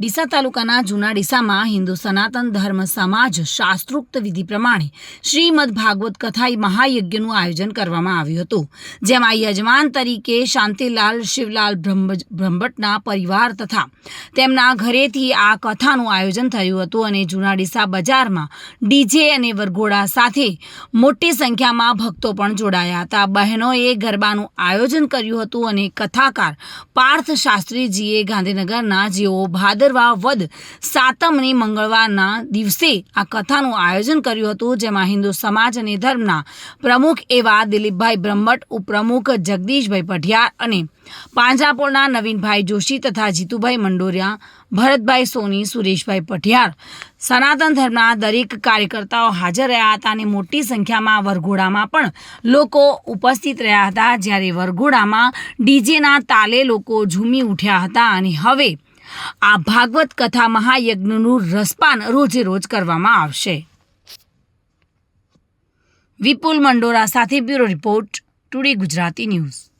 ડીસા તાલુકાના જૂના ડીસામાં હિન્દુ સનાતન ધર્મ સમાજ શાસ્ત્રોક્ત વિધિ પ્રમાણે શ્રીમદ ભાગવત કથા મહાયજ્ઞનું આયોજન કરવામાં આવ્યું હતું, જેમાં યજમાન તરીકે શાંતિલાલ, શિવલાલ બ્રહ્મ- બ્રહ્મભટ્ટના પરિવાર તથા તેમના ઘરેથી આ કથાનું આયોજન થયું હતું અને જૂના ડીસા બજારમાં ડીજે અને વરઘોડા સાથે મોટી સંખ્યામાં ભક્તો પણ જોડાયા હતા. બહેનોએ ગરબાનું આયોજન કર્યું હતું અને કથાકાર પાર્થ શાસ્ત્રીજીએ ગાંધીનગરના જેઓ ભાદરવા વદ સાતમને મંગળવારના દિવસે આ કથાનું આયોજન કર્યું હતું, જેમાં હિન્દુ સમાજ અને ધર્મના પ્રમુખ એવા દિલીપભાઈ બ્રહ્મટ, ઉપપ્રમુખ જગદીશભાઈ પઢિયાર અને પાંજરાપોળના નવીનભાઈ જોશી તથા જીતુભાઈ મંડોરિયા, ભરતભાઈ સોની, સુરેશભાઈ પઢિયાર સનાતન ધર્મના દરેક કાર્યકર્તાઓ હાજર રહ્યા હતા અને મોટી સંખ્યામાં વરઘોડામાં પણ લોકો ઉપસ્થિત રહ્યા હતા. જ્યારે વરઘોડામાં ડીજેના તાલે લોકો ઝૂમી ઉઠ્યા હતા અને હવે આ ભાગવત કથા મહાયજ્ઞનું રસપાન રોજે રોજ કરવામાં આવશે. વિપુલ મંડોરા સાથે bureau report, today Gujarati news.